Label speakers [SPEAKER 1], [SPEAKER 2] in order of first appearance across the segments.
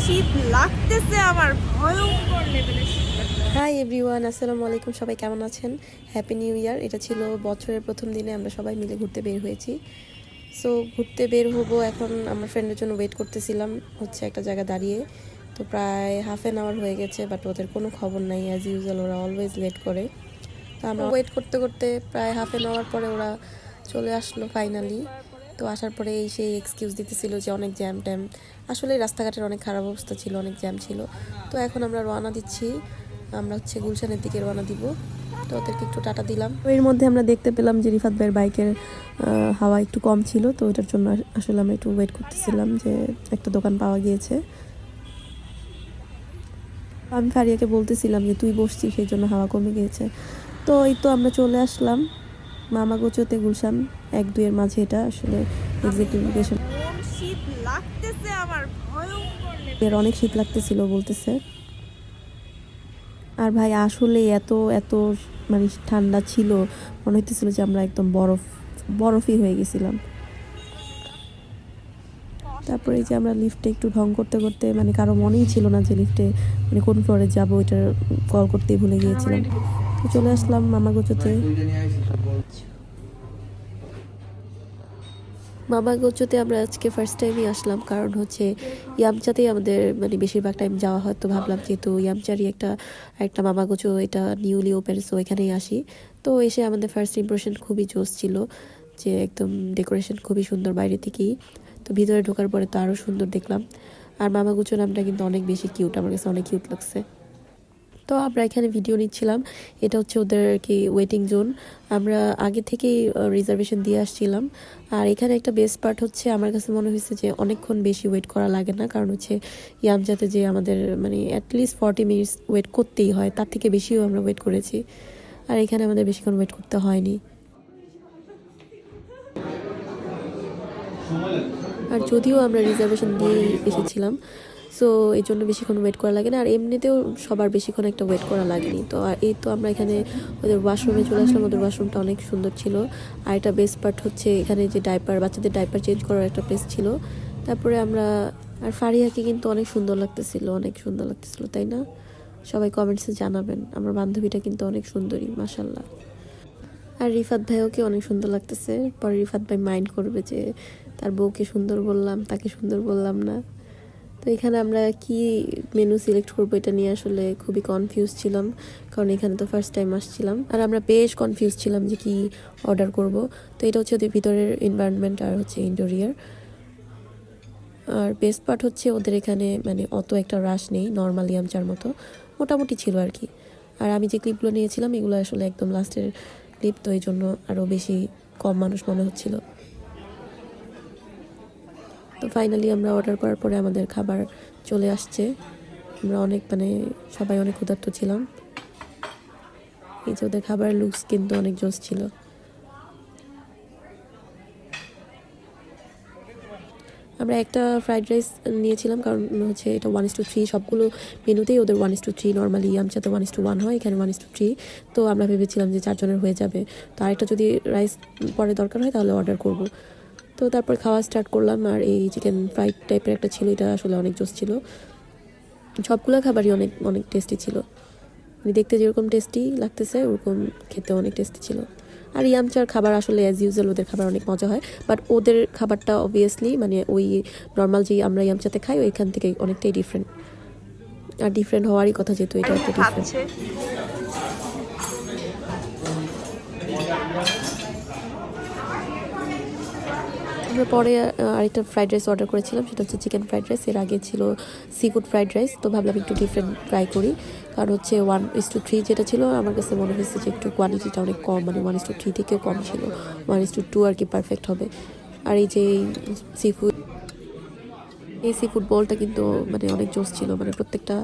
[SPEAKER 1] শীত লাগতেছে আমার ভয়ঙ্কর লেভেলের।
[SPEAKER 2] হাই এভরিওয়ান আসসালামু আলাইকুম সবাই কেমন আছেন? হ্যাপি নিউ ইয়ার এটা ছিল বছরের প্রথম দিনে আমরা সবাই মিলে ঘুরতে বের হয়েছি। সো ঘুরতে বের হব এখন আমার ফ্রেন্ডের জন্য ওয়েট করতেছিলাম হচ্ছে একটা জায়গা দাঁড়িয়ে। তো প্রায় হাফ অ্যান আওয়ার হয়ে গেছে বাট ওদের কোনো খবর নাই অ্যাজ ইউজুয়াল ওরা অলওয়েজ লেট করে। তো আমরা ওয়েট করতে করতে প্রায় হাফ অ্যান আওয়ার পরে ওরা চলে আসলো ফাইনালি তো আসার পরে এই সেই এক্সকিউজ দিতেছিল যে অনেক জ্যাম ট্যাম আসলে রাস্তাঘাটের অনেক খারাপ অবস্থা ছিল, অনেক জ্যাম ছিল। তো এখন আমরা রওনা দিচ্ছি। আমরা হচ্ছে গুলশানের দিকে রওনা দিব। তো ওদেরকে একটু টাটা দিলাম। তো এর মধ্যে আমরা দেখতে পেলাম যে রিফাত ভাইয়ের বাইকের হাওয়া একটু কম ছিল তো ওটার জন্য আসলে আমরা একটু ওয়েট করতেছিলাম যে একটা দোকান পাওয়া গিয়েছে। আমি ফারিয়াকে বলতেছিলাম যে তুই বসছিস সেই জন্য হাওয়া কমে গিয়েছে। তো এই তো আমরা চলে আসলাম। মামা গোচতে গুলশান এক দুইয়ের মাঝে এটা আসলে। এর অনেক শীত লাগতেছিল বলতেছে। আর ভাই, আসলে এত এত মানে ঠান্ডা ছিল, মনে হইতেছিল যে আমরা একদম বরফ, বরফই হয়ে গেছিলাম। তারপরে যে আমরা লিফটে একটু ঢং করতে করতে মানে কারও মনেই ছিল না যে লিফটে মানে কোন ফ্লোরে যাব, ওইটার কল করতেই ভুলে গিয়েছিলাম। তো চলে আসলাম মামা মামা গোচতে আমরা আজকে ফার্স্ট টাইমই আসলাম, কারণ হচ্ছে ইয়ামচাতেই আমাদের মানে বেশিরভাগ টাইম যাওয়া হয়, তো ভাবলাম যেহেতু ইয়ামচারই একটা একটা মামা গোচো, এটা নিউলি ওপেন সো এখানেই আসি। তো এসে আমাদের ফার্স্ট ইমপ্রেশন খুবই জোস ছিল যে একদম ডেকোরেশন খুবই সুন্দর বাইরে থেকেই তো ভিতরে ঢোকার পরে তো আরও সুন্দর দেখলাম। আর মামা গুচো নামটা কিন্তু অনেক বেশি কিউট আমার কাছে অনেক কিউট লাগছে। তো আমরা এখানে ভিডিও নিচ্ছিলাম। এটা হচ্ছে ওদের আর কি ওয়েটিং জোন আমরা আগে থেকেই রিজার্ভেশন দিয়ে আসছিলাম। আর এখানে একটা বেস্ট পার্ট হচ্ছে, আমার কাছে মনে হয়েছে যে অনেকক্ষণ বেশি ওয়েট করা লাগে না। কারণ হচ্ছে ইয়ামজাতে যে আমাদের মানে অ্যাটলিস্ট ফর্টি মিনিটস ওয়েট করতেই হয়। তার থেকে বেশিও আমরা ওয়েট করেছি। আর এখানে আমাদের বেশিক্ষণ ওয়েট করতে হয়নি। আর যদিও আমরা রিজার্ভেশন দিয়ে এসেছিলাম সো এই জন্য বেশিক্ষণ ওয়েট করা লাগে না। আর এমনিতেও সবার বেশিক্ষণ একটা ওয়েট করা লাগেনি। তো, আর এই তো আমরা এখানে ওদের ওয়াশরুমে চলে আসলাম। ওদের ওয়াশরুমটা অনেক সুন্দর ছিল। আর এটা বেস্ট পার্ট হচ্ছে এখানে যে ডাইপার বাচ্চাদের ডাইপার চেঞ্জ করার একটা প্লেস ছিল। তারপরে আমরা, আর ফারিয়াকে কিন্তু অনেক সুন্দর লাগতেছিল, অনেক সুন্দর লাগতেছিল, তাই না? সবাই কমেন্টসে জানাবেন। আমার বান্ধবীটা কিন্তু অনেক সুন্দরী মাসাল্লাহ আর রিফাত ভাইওকে অনেক সুন্দর লাগতেছে। পরে রিফাত ভাই মাইন্ড করবে যে, তার বউকে সুন্দর বললাম, তাকে সুন্দর বললাম না। তো এখানে আমরা কি মেনু সিলেক্ট করব এটা নিয়ে আসলে খুবই কনফিউজ ছিলাম, কারণ এখানে তো ফার্স্ট টাইম আসছিলাম। আর আমরা বেশ কনফিউজ ছিলাম যে কি অর্ডার করব। তো এটা হচ্ছে ওদের ভিতরের এনভায়রনমেন্ট আর হচ্ছে ইন্টেরিয়ার আর বেস্ট পার্ট হচ্ছে ওদের এখানে মানে অত একটা রাশ নেই নর্মাল ইয়ামচার মতো। মোটামুটি ছিল আর কি। আর আমি যে ক্লিপগুলো নিয়েছিলাম, এগুলো আসলে একদম লাস্টের ক্লিপ তো এই জন্য আরও বেশি কম মানুষ মনে হচ্ছিল। তো ফাইনালি আমরা অর্ডার করার পরে আমাদের খাবার চলে আসছে। আমরা অনেক মানে সবাই অনেক ক্ষুধার্ত ছিলাম। এই যে ওদের খাবারের লুকস কিন্তু অনেক জোস ছিল। আমরা একটা ফ্রাইড রাইস নিয়েছিলাম কারণ হচ্ছে এটা ওয়ান ইস টু থ্রি সবগুলো মেনুতেই ওদের one is two three normally আমচাতে one is two one হয়, এখানে ওয়ান ইস টু থ্রি তো আমরা ভেবেছিলাম যে চারজনের হয়ে যাবে। তো আরেকটা যদি রাইস পরে দরকার হয় তাহলে অর্ডার করব। তো তারপর খাওয়া স্টার্ট করলাম আর এই চিকেন ফ্রাইড টাইপের একটা ছিল, এটা আসলে অনেক জোস ছিল। সবগুলো খাবারই অনেক অনেক টেস্টি ছিল। মানে দেখতে যেরকম টেস্টি লাগতেছে, ওরকম খেতে অনেক টেস্টি ছিল। আর ইয়ামচার খাবার আসলে অ্যাজ ইউজুয়াল ওদের খাবার অনেক মজা হয় বাট ওদের খাবারটা অবভিয়াসলি মানে ওই নর্মাল যেই আমরা ইয়ামচাতে খাই, ওইখান থেকে অনেকটাই ডিফারেন্ট আর ডিফারেন্ট হওয়ারই কথা যেহেতু, এটা একটা ডিফারেন্ট আমরা পরে আরেকটা ফ্রাইড রাইস অর্ডার করেছিলাম, সেটা হচ্ছে চিকেন ফ্রাইড রাইস এর আগে ছিল সি ফুড ফ্রাইড রাইস তো ভাবলাম একটু ডিফারেন্ট ট্রাই করি। কারণ হচ্ছে ওয়ান ইস টু থ্রি যেটা ছিল, আমার কাছে মনে হয়েছে যে একটু কোয়ালিটিটা অনেক কম মানে ওয়ান ইস টু থ্রি থেকেও কম ছিল। ওয়ান ইস টু টু আর কি পারফেক্ট হবে। আর এই যে সি ফুড এই সি ফুড বলটা কিন্তু মানে অনেক জোস ছিল মানে প্রত্যেকটা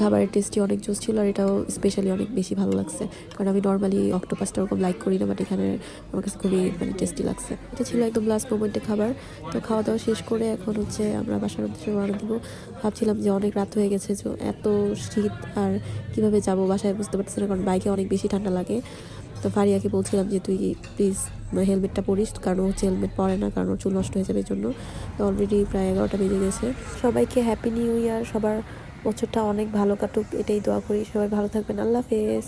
[SPEAKER 2] খাবারের টেস্টই অনেক জোস ছিল আর এটাও স্পেশালি অনেক বেশি ভালো লাগছে। কারণ আমি নর্মালি অক্টোপাসটা ওরকম লাইক করি না বাট এখানে আমার কাছে খুবই মানে টেস্টি লাগছে। এটা ছিল একদম লাস্ট মোমেন্টে খাবার। তো খাওয়া দাওয়া শেষ করে এখন হচ্ছে আমরা বাসার উদ্দেশ্যে রওনা দিব। ভাবছিলাম যে অনেক রাত হয়ে গেছে যে এত শীত আর কীভাবে যাব বাসায় বুঝতে পারতেছি না, কারণ বাইকে অনেক বেশি ঠান্ডা লাগে। তো ফারিয়াকে বলছিলাম যে, তুই প্লিজ হেলমেটটা পরিস, কারণ হচ্ছে হেলমেট পরে না, কারণ চুল নষ্ট হয়ে যাবে এই জন্য তো অলরেডি প্রায় এগারোটা বেজে গেছে। সবাইকে হ্যাপি নিউ ইয়ার সবার বছরটা অনেক ভালো কাটুক এটাই দোয়া করি। সবাই ভালো থাকবেন। আল্লাহ হাফেজ।